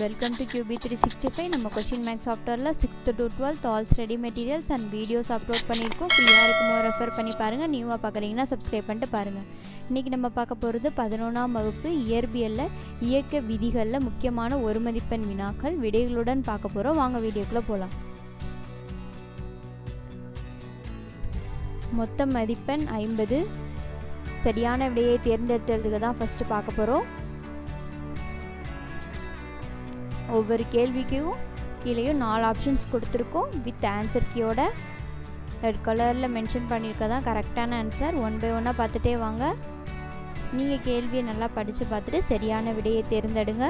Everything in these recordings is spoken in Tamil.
Welcome to Q B three sixty five நம்ம கொஷின் மேக்ஸ் சாஃப்ட்வேரில் sixth to twelfth all study materials and videos upload பண்ணியிருக்கோம் ஃப்ரீயாக இருக்கும்போது ரெஃபர் பண்ணி பாருங்கள் நியூவாக பார்க்குறீங்கன்னா சப்ஸ்கிரைப் பண்ணிட்டு பாருங்கள் இன்றைக்கி நம்ம பார்க்க போகிறது பதினொன்றாம் வகுப்பு இயற்பியலில் இயக்க விதிகளில் முக்கியமான ஒரு மதிப்பெண் வினாக்கள். விடைகளுடன் பார்க்க போகிறோம் வாங்க வீடியோக்குள்ளே போகலாம் மொத்த மதிப்பெண் ஐம்பது. சரியான விடையை தேர்ந்தெடுத்ததுக்கு தான் ஃபஸ்ட்டு பார்க்க போகிறோம் ஒவ்வொரு கேள்விக்கும் கீழேயும் நாலு ஆப்ஷன்ஸ் கொடுத்துருக்கோம். வித் ஆன்சர் கீயோட ரெட் கலரில் மென்ஷன் பண்ணியிருக்க தான் கரெக்டான ஆன்சர் ஒன் பை ஒன்னாக பார்த்துட்டே வாங்க. நீங்கள் கேள்வியை நல்லா படித்து பார்த்துட்டு சரியான விடையை தேர்ந்தெடுங்க.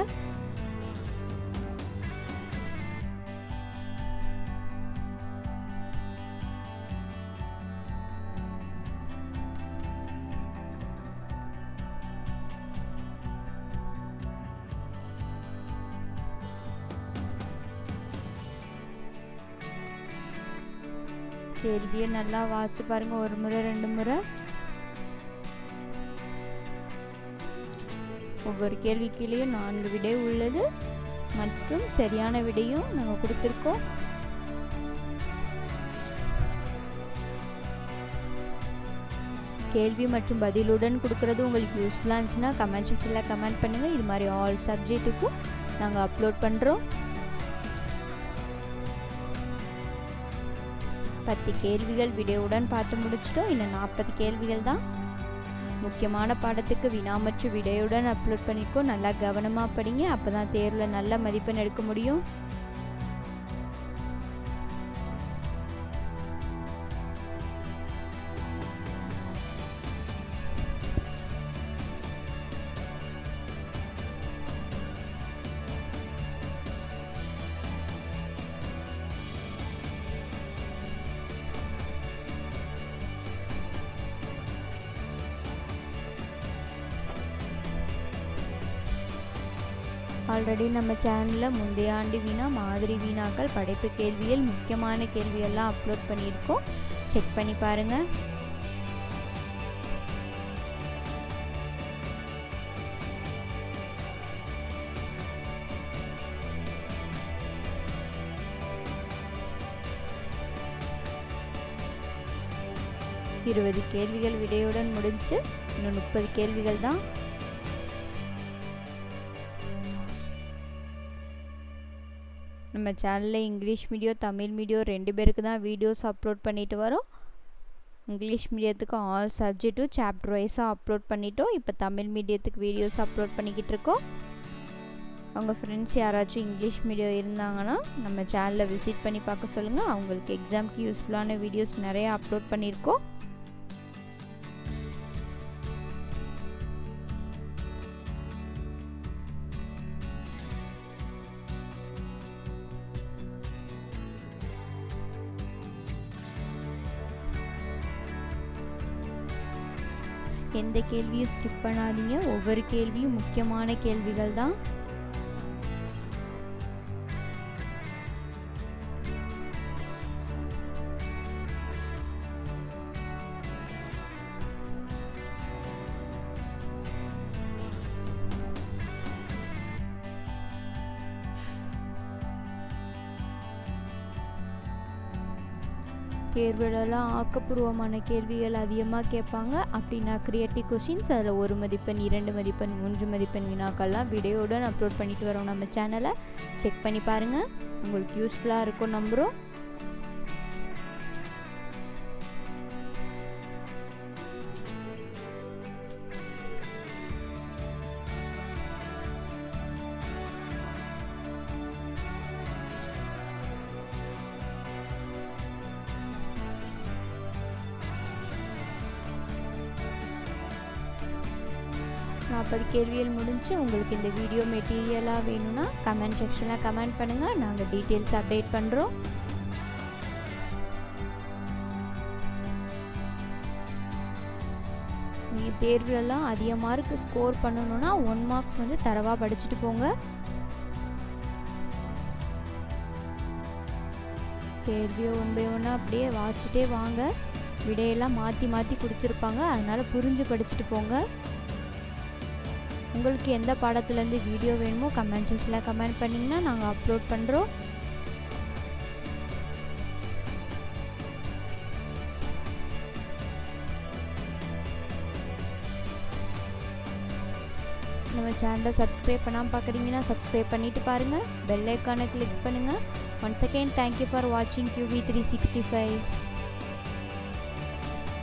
கேள்வியை நல்லா வாசிச்சு பாருங்க. ஒரு முறை ரெண்டு முறை. ஒவ்வொரு கேள்விக்குள்ளேயும் நான்கு விடை உள்ளது. மற்றும் சரியான விடையும் நாங்கள் கொடுத்துருக்கோம். கேள்வி மற்றும் பதிலுடன் கொடுக்குறது உங்களுக்கு யூஸ்ஃபுல்லாக இருந்துச்சுன்னா கமெண்ட் செக்ஷனில் கமெண்ட் பண்ணுங்கள் இது மாதிரி ஆல் சப்ஜெக்ட்டுக்கும் நாங்கள் அப்லோட் பண்ணுறோம் பத்து கேள்விகள் விடையுடன் பார்த்து முடிச்சிட்டோம். இன்னும் நாற்பது கேள்விகள் தான். முக்கியமான பாடத்துக்கு வினா மற்றும் விடையுடன் அப்லோட் பண்ணியிருக்கோம் நல்லா கவனமாக படிங்க. அப்போ தான் தேர்வில் நல்ல மதிப்பெண் எடுக்க முடியும். ஆல்ரெடி நம்ம சேனலில் முந்தைய ஆண்டு வினா மாதிரி வினாக்கள் படைப்பு கேள்வியில் முக்கியமான கேள்வியெல்லாம் அப்லோட் பண்ணியிருக்கோம். செக் பண்ணி பாருங்கள் இருபது கேள்விகள் விடையுடன் முடிஞ்சு இன்னும் முப்பது கேள்விகள் தான். நம்ம சேனலில் இங்கிலீஷ் மீடியம் தமிழ் மீடியம் ரெண்டு பேருக்கு தான் வீடியோஸ் அப்லோட் பண்ணிட்டு வரோம். இங்கிலீஷ் மீடியத்துக்கு ஆல் சப்ஜெக்ட்டும் சாப்டர் வைஸாக அப்லோட் பண்ணிட்டோம். இப்போ தமிழ் மீடியத்துக்கு வீடியோஸ் அப்லோட் பண்ணிக்கிட்டு இருக்கோம். அவங்க ஃப்ரெண்ட்ஸ் யாராச்சும் இங்கிலீஷ் மீடியம் இருந்தாங்கன்னா நம்ம சேனலை விசிட் பண்ணி பார்க்க சொல்லுங்கள் அவங்களுக்கு எக்ஸாம்க்கு யூஸ்ஃபுல்லான வீடியோஸ் நிறைய அப்லோட் பண்ணியிருக்கோம். எந்த கேள்வியும் ஸ்கிப் பண்ணாதீங்க. ஒவ்வொரு கேள்வியும் முக்கியமான கேள்விகள் தான் தேர்வுலலாம் ஆக்கப்பூர்வமான கேள்விகள் அதிகமாக கேட்பாங்க. அப்படின்னா கிரியேட்டிவ் கொஷின்ஸ் அதில் ஒரு மதிப்பெண் இரண்டு மதிப்பெண் மூன்று மதிப்பெண் வினாக்கள்லாம் வீடியோவுடன் அப்லோட் பண்ணிட்டு வரோம் நம்ம சேனலை செக் பண்ணி பாருங்கள் உங்களுக்கு யூஸ்ஃபுல்லாக இருக்கும் நம்புகிறோம் நாற்பது கேள்விகள் முடிஞ்சு உங்களுக்கு இந்த வீடியோ மெட்டீரியலாக வேணும்னா கமெண்ட் செக்ஷனில் கமெண்ட் பண்ணுங்கள் நாங்கள் டீட்டெயில்ஸ் அப்டேட் பண்ணுறோம் நீங்கள் தேர்வுலலாம் அதிக மார்க் ஸ்கோர் பண்ணணுன்னா ஒன் மார்க்ஸ் வந்து தரவாக படிச்சுட்டு போங்க. தேர்வியை ஒன் பை ஒன்னாக அப்படியே வாச்சிட்டே வாங்க. விடையெல்லாம் மாற்றி மாற்றி கொடுத்துருப்பாங்க. அதனால் புரிஞ்சு படிச்சுட்டு போங்க. உங்களுக்கு எந்த பாடத்துலேருந்து வீடியோ வேணுமோ கமெண்ட் செக்ஷனில் கமெண்ட் பண்ணிங்கன்னா நாங்கள் அப்லோட் பண்ணுறோம் நம்ம சேனலை சப்ஸ்கிரைப் பண்ணாமல் பார்க்குறீங்கன்னா சப்ஸ்கிரைப் பண்ணிவிட்டு பாருங்கள் பெல் ஐக்கானை கிளிக் பண்ணுங்கள் once again thank you for வாட்சிங் கியூவி த்ரீ சிக்ஸ்டி ஃபைவ்